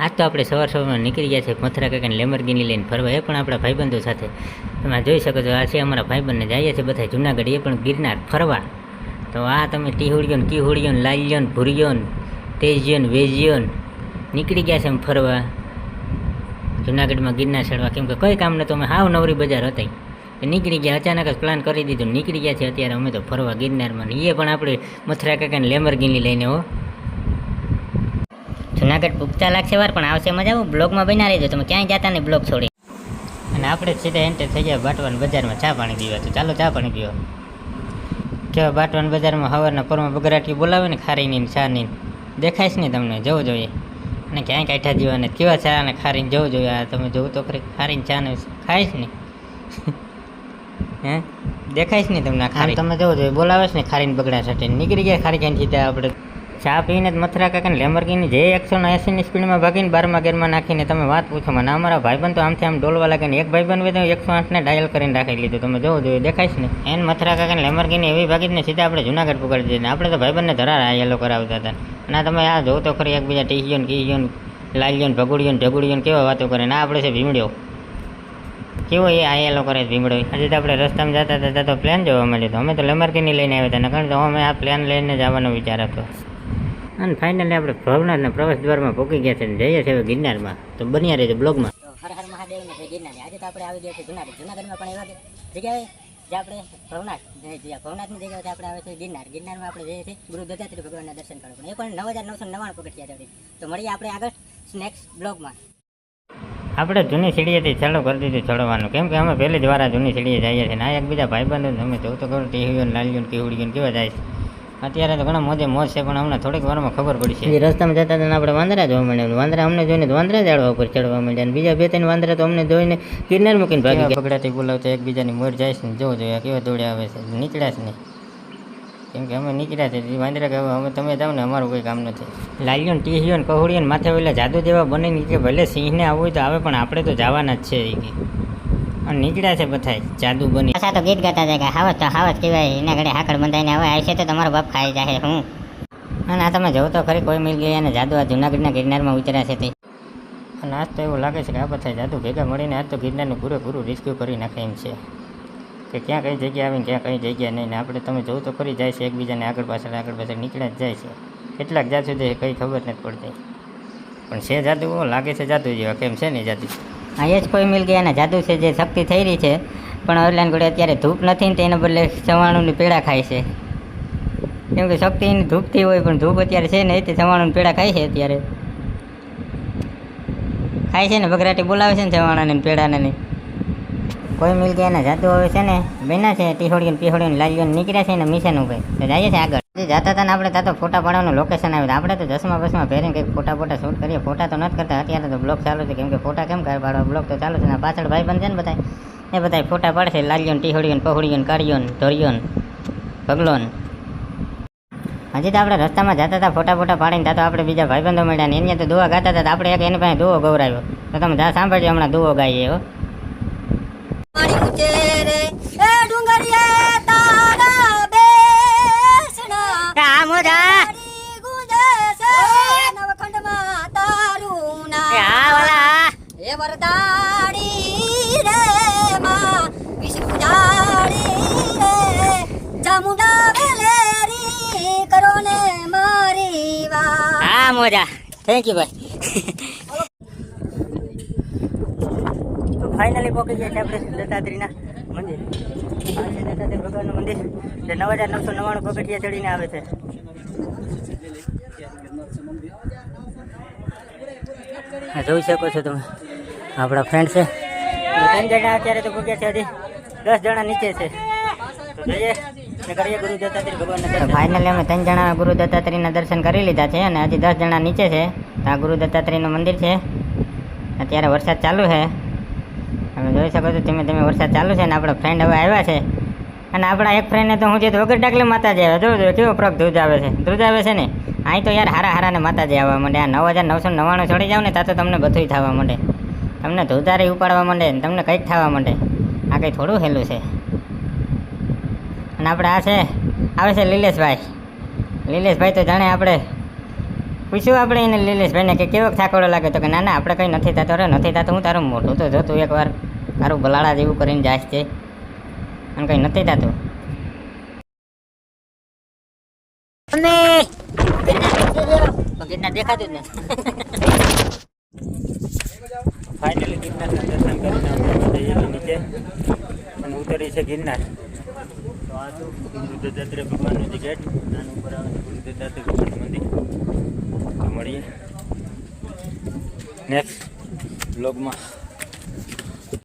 આજ તો આપણે સવાર સવારમાં નીકળી ગયા છે મથુરા કાકાને લેમરગીની લઈને ફરવા. એ પણ આપણા ભાઈબંધો સાથે. તમે જોઈ શકો છો, આ છે અમારા ભાઈબંધને. જઈએ છીએ બધા જુનાગઢ, એ પણ ગિરનાર ફરવા. તો આ તમે ટીહુડિયો ને કીહુડિયો ને લાલ્યો ને ભૂરિયો ને તેજિયો ને વેજિયો નીકળી ગયા છે એમ ફરવા. જુનાગઢમાં ગિરનાર ચડવા. કેમ કે કઈ કામ નતું અમે હાવ નવરી બજાર હતી. એ નીકળી ગયા. અચાનક જ પ્લાન કરી દીધું. નીકળી ગયા છે અત્યારે અમે તો ફરવા ગિરનારમાં. એ પણ આપણે મથુરા કાકાને લેમરગીની લઈને, હો. જુનાગઢ પૂગતા લાગશે વાર પણ આવશે મજા આવું. બ્લોગમાં બના રહેજો. તમે ક્યાંય જતા નહીં બ્લોગ છોડી. અને આપણે સીધા એન્ટર થઈ ગયા બાટવાન બજારમાં ચા પાણી પીવા. તો ચાલો ચા પાણી પીવા. કેવા બાટવાન બજારમાં સવારના પરમાં બગરાટી બોલાવે ને ખારીની ચા ચાની દેખાય છે ને તમને? જવું જોઈએ. અને ક્યાંય કાંઠા જીવાને કેવા ચા અને ખારીને જવું જોઈએ? આ તમે જોવું તો ખરી. ખારીને ચા ને ખાઈશ ને? હે? દેખાય છે ને તમને ખારી? તમે જવું જોઈએ. બોલાવે છે ને ખારીને બગડા સાથે. નીકળી ગયા ખારી ક્યાંથી સીધા આપણે? ચા પીને જ મથરા કાકાને લેમરગીની જે એકસો ને એંસીની સ્પીડમાં ભાગીને બારમાં ગેરમાં નાખીને તમે વાત પૂછો મને. અમારા ભાઈબંધ તો આમથી આમ ડોલવા લાગે ને એક ભાઈબંધ હોય તો એકસો આઠને ડાયલ કરીને રાખી લીધું. તમે જોવું જોઈએ દેખાય ને. એન મથરા કાકાને લેમરગીની એવી ભાગીને સીધા આપણે જુનાગઢ પકડી દીધી. આપણે તો ભાઈબંધને ધરાર યલો કરાવતા હતા. અને તમે આ જોવો તો ખરી, એકબીજા ટીહીયો ને કીહીયો ને લાલિયો ને ભગુડીઓ ને ઢગુડીઓ ને કેવા વાતો કરે. ને, આપણે છે ભીમડ્યો. કેવો એ આયેલો કરે ભીમડો આજે તો આપણે રસ્તામાં જતા હતા તો પ્લેન જોવા મળ્યો તો અમે તો લેમરકીની લઈને આવ્યા હતા. કારણ તો અમે આ પ્લેન લઈને જવાનો વિચાર હતો. અને ફાઇનલી આપણે ભવનાથના પ્રવેશ દ્વારમાં પહોંચી ગયા છે અને જઈએ છીએ ગિરનારમાં. તો બન્યા રહેજો બ્લોગમાં. હર હર મહાદેવ ને ગિરનાર. આજે તો આપણે આવી ગયા છે જુનાગઢ. જુનાગઢમાં પણ એવા જગ્યાએ જે આપણે ભવનાથ ભવનાથની જગ્યાએ આપણે આવે છે ગિરનાર. ગિરનારમાં આપણે જઈએ છીએ ગુરુ દત્તાત્રી ભગવાનના દર્શન કરવા. પણ એ પણ નવ હજાર નવસો નવ્વાણું પગથિયા છે તો મળીએ આપણે આગળ નેક્સ્ટ બ્લોગમાં. આપણે જૂની સીડીએથી ચાલુ કરી દીધું ચડવાનું. કેમ કે અમે પહેલી જ વાર જૂની સીડીએ જઈએ છીએ ના એકબીજા ભાઈબંધો અમે જોઉં તો કરું ટીહીઓ ને લાલીઓ કેવડીઓ કેવા જાય છે. અત્યારે તો ઘણા મોજે મોજ છે પણ હમણાં થોડીક વારમાં ખબર પડી છે. રસ્તામાં જતા હતા આપણે વાંદરા જોવા મળ્યા વાંદરા અમને જોઈને તો વાંદરા ઝાડવા ઉપર ચડવા મળ્યા અને બીજા બે ત્રણ વાંદરા તો અમને જોઈને ગિરનાર મૂકીને ભાગી ગયા. પકડાથી બોલાવતા એકબીજાની મોર જાય છે ને જોવું જોઈએ કેવા દોડ્યા આવે છે. નીકળ્યા છે નહીં કેમ કે અમે નીકળ્યા છે વાંદરા કહે અમે તમે જાઓ ને અમારું કોઈ કામ નથી. લાલિયો ને ટીહીઓ ને કહુડીઓ ને માથે ઓલા જાદુ જેવા બને કે ભલે સિંહને આવવું હોય તો આવે પણ આપણે તો જવાના જ છે એ કે. નીકળ્યા છે બધા જાદુ બની. પાછા તો ગીત ગાતા જાય કે હાવત તો હાવત કહેવાય એના ઘડે હાકડ બંધાઈને હવે આવશે તો તમારો બાપ ખાઈ જાય હું? અને આ તમે જોવો તો ખરી કોઈ મિલ ગયા અને જાદુ આ જુનાગઢના ગિરનારમાં ઉતર્યા છે તે. અને આજ તો એવું લાગે છે કે આ બધા જાદુ ભેગા મળીને આજ તો ગિરનારનું પૂરેપૂરું રેસ્ક્યુ કરી નાખે એમ છે. કે ક્યાં કઈ જગ્યા આવીને ક્યાં કઈ જગ્યા નહીં ને આપણે તમે જોવું તો ખરી જાય છે એકબીજાને આગળ પાછળ આગળ પાછળ નીકળ્યા જ જાય છે. કેટલાક જાદુ છે કંઈ ખબર નથી પડતી. પણ છે જાદુ લાગે છે જાદુ જેવા કેમ છે ને જાદુ? એ જ કોઈ મિલ ગયા જાદુ છે જે શક્તિ થઈ રહી છે. પણ અરલાન ઘોડે અત્યારે ધૂપ નથી ને તેના બદલે સવાણુંની પેડા ખાય છે. કેમ કે શક્તિ ધૂપથી હોય પણ ધૂપ અત્યારે છે નહીં, તે સવાણું પેડા ખાય છે અત્યારે. ખાય છે ને, બગરાટી બોલાવે છે ને સવાણાને પેડાને ને. કોઈ મિલ ગયા ને જાદુ હવે છે ને બેના છે ટીહોડીને પીહોડીને પીહોડીઓ ને લાલીઓ ને નીકળ્યા છે ને મિશન ઉભે તો જઈએ છે આગળ. જતા હતા ને આપણે ત્યાં તો ફોટા પાડવાનું લોકેશન આવ્યું આપણે તો ચશ્મા બસમાં પહેરીને કંઈક ફોટા ફોટા શૂટ કરીએ. ફોટા તો નથી કરતા. અત્યારે તો બ્લોગ ચાલુ છે. કેમ કે ફોટા કેમ કાઢ પાડવા બ્લોગ તો ચાલુ છે ને પાછળ ભાઈ બંધ છે ને બધા એ બધા ફોટા પાડશે. લાલ્યોન ને ટીહોડીઓ ને પહોળીઓ ને ને ધોરીઓ ને ભગલો હજી તો આપણે રસ્તામાં જતા હતા ફોટા ફોટા પાડીને ત્યાં તો આપણે બીજા ભાઈબંધો મળ્યા ને. એને તો દુઆ ગાતા હતા આપણે એક એની પાસે દુઓ ગૌરાવ્યો તો તમે જા સાંભળજો હમણાં દુઓ ગાઈએ હો. પાણી એ તારા નામ રે માં વિષ્ણુ જાડી રે. ચામુંડા વેલેરી કરો ને મારી વાત. હા મોજા. થેન્ક યુ ભાઈ. તો ફાઇનલી પહોંચી ગયા છે આપણે મંદિર. આ છે ભગવાનનું મંદિર જે નવ હજાર નવસો નવ્વાણું પગથિયા ચડીને આવે છે. જોઈ શકો છો તમે. આપણા ફ્રેન્ડ છે. ત્રણ જણા અત્યારે તો ભૂગ્યા છે હજી. દસ જણા નીચે છે. ફાઇનલી અમે ત્રણ જણા ગુરુ દત્તાત્રેયના દર્શન કરી લીધા છે અને હજી દસ જણા નીચે છે. આ ગુરુ દત્તાત્રેયનું મંદિર છે. અત્યારે વરસાદ ચાલુ છે. તમે જોઈ શકો છો ધીમે ધીમે વરસાદ ચાલુ છે ને આપણા ફ્રેન્ડ હવે આવ્યા છે. અને આપણા એક ફ્રેન્ડને તો હું જે વગર ડાકલે માતાજી આવે જો જો કેવો પ્રગ ધ્રુજ આવે છે. ધ્રુજ આવે છે ને? અહીં તો યાર હારા હારાને માતાજી આવવા માંડે આ નવ હજાર નવસો નવ્વાણું ચડી જાવ ને ત્યાં તો તમને બધું થવા માંડે. તમને ધોધારી ઉપાડવા માંડે ને તમને કંઈક થવા માંડે. આ કંઈ થોડું હેલું છે. અને આપણે આ છે, આવે છે લીલેશભાઈ. લીલેશભાઈ તો જાણે આપણે, પૂછ્યું આપણે એને લીલેશભાઈને કે કેવો થાકોડો લાગે તો કે ના ના, આપણે કંઈ નથી થતો રે નથી થતો, હું તારું મોઢું તો જોતું એકવાર. તારું ભલાળા જેવું કરીને જાય છે. અને કંઈ નથી થતું. અને દેખાતું જ ફાઇનલી ગિરનારના દર્શન કરીને આપણે જઈએ નીચે અને ઉતરી છે ગિરનાર. ભગવાનનું મંદિર. તો મળીએ. નેક્સ્ટ બ્લોગમાં